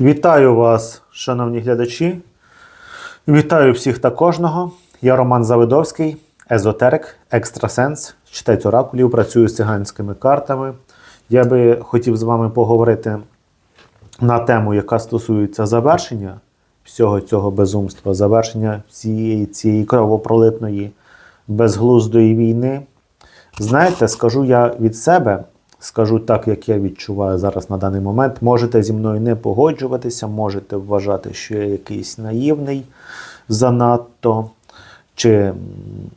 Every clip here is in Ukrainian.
Вітаю вас, шановні глядачі. Вітаю всіх та кожного. Я Роман Завидовський, езотерик, екстрасенс, читець оракулів, працюю з циганськими картами. Я би хотів з вами поговорити на тему, яка стосується завершення всього цього безумства, завершення всієї цієї кровопролитної безглуздої війни. Знаєте, скажу я від себе, скажу так, як я відчуваю зараз на даний момент. Можете зі мною не погоджуватися, можете вважати, що я якийсь наївний занадто чи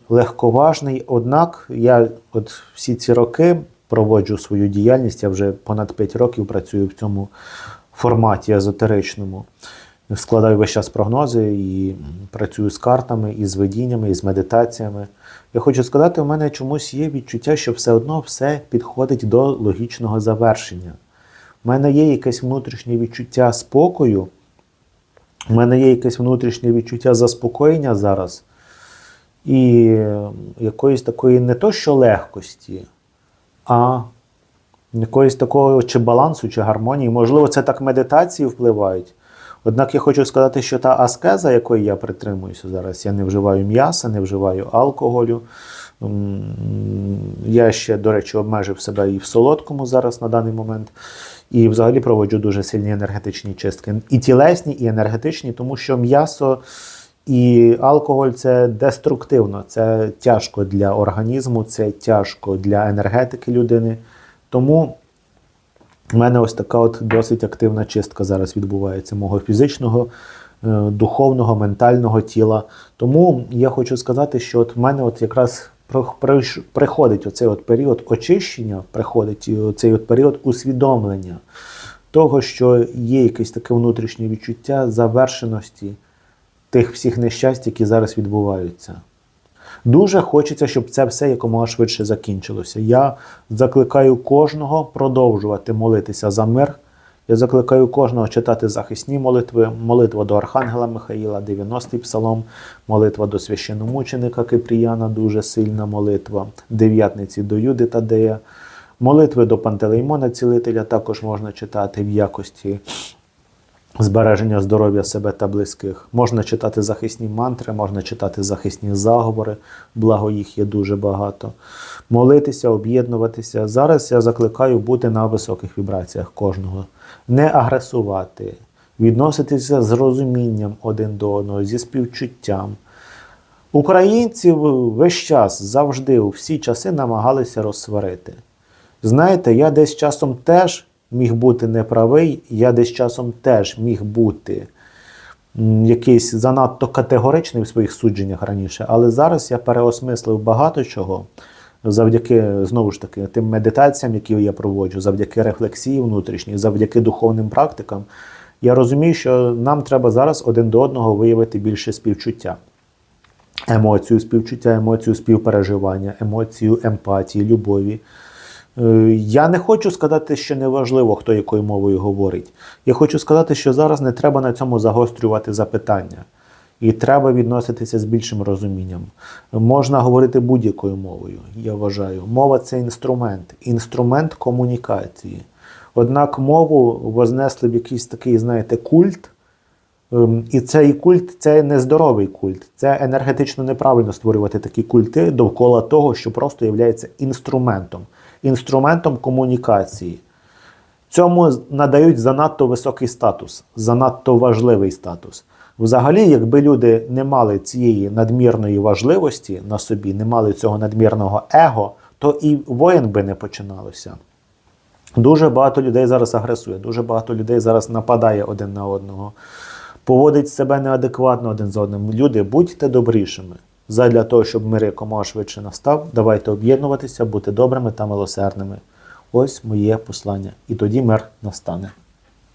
легковажний. Однак я от всі ці роки проводжу свою діяльність, я вже понад 5 років працюю в цьому форматі езотеричному. Складаю весь час прогнози і працюю з картами, і з видіннями, і з медитаціями. Я хочу сказати, у мене чомусь є відчуття, що все одно все підходить до логічного завершення. У мене є якесь внутрішнє відчуття спокою, у мене є якесь внутрішнє відчуття заспокоєння зараз і якоїсь такої не то що легкості, а якоїсь такого чи балансу, чи гармонії. Можливо, це так медитації впливають. Однак я хочу сказати, що та аскеза, якої я притримуюся зараз, я не вживаю м'яса, не вживаю алкоголю. Я ще, до речі, обмежив себе і в солодкому зараз на даний момент. І взагалі проводжу дуже сильні енергетичні чистки. І тілесні, і енергетичні, тому що м'ясо і алкоголь це деструктивно, це тяжко для організму, це тяжко для енергетики людини. Тому у мене ось така от досить активна чистка зараз відбувається мого фізичного, е, духовного, ментального тіла. Тому я хочу сказати, що от в мене от якраз приходить оцей от період очищення, приходить і оцей от період усвідомлення того, що є якесь таке внутрішнє відчуття завершеності тих всіх нещасть, які зараз відбуваються. Дуже хочеться, щоб це все якомога швидше закінчилося. Я закликаю кожного продовжувати молитися за мир. Я закликаю кожного читати захисні молитви, молитва до Архангела Михаїла, 90-й псалом, молитва до священомученика Кипріяна, дуже сильна молитва, дев'ятниці до Юди Тадея, молитви до Пантелеймона Цілителя також можна читати в якості збереження здоров'я себе та близьких. Можна читати захисні мантри, можна читати захисні заговори, благо їх є дуже багато. Молитися, об'єднуватися. Зараз я закликаю бути на високих вібраціях кожного, не агресувати, відноситися з розумінням один до одного, зі співчуттям. Українців весь час завжди у всі часи намагалися розсварити. Знаєте, я десь часом теж міг бути неправий, я десь часом теж міг бути якийсь занадто категоричний в своїх судженнях раніше, але зараз я переосмислив багато чого завдяки знову ж таки тим медитаціям, які я проводжу, завдяки рефлексії внутрішній, завдяки духовним практикам. Я розумію, що нам треба зараз один до одного виявити більше співчуття емоцію співчуття, емоцію співпереживання, емоцію емпатії, любові. Е, Я не хочу сказати, що неважливо, хто якою мовою говорить. Я хочу сказати, що зараз не треба на цьому загострювати запитання. І треба відноситися з більшим розумінням. Можна говорити будь-якою мовою, я вважаю. Мова це інструмент, інструмент комунікації. Однак мову вознесли в якийсь такий, знаєте, культ, І цей культ це нездоровий культ. Це енергетично неправильно створювати такі культи довкола того, що просто є інструментом, інструментом комунікації. Цьому надають занадто високий статус, занадто важливий статус. Взагалі, якби люди не мали цієї надмірної важливості на собі, не мали цього надмірного его, то і воєн би не починалося. Дуже багато людей зараз агресує, дуже багато людей зараз нападає один на одного, поводить себе неадекватно один з одним. Люди, будьте добрішими. Задля того, щоб мир якомога швидше настав, давайте об'єднуватися, бути добрими та милосердними. Ось моє послання. І тоді мир настане.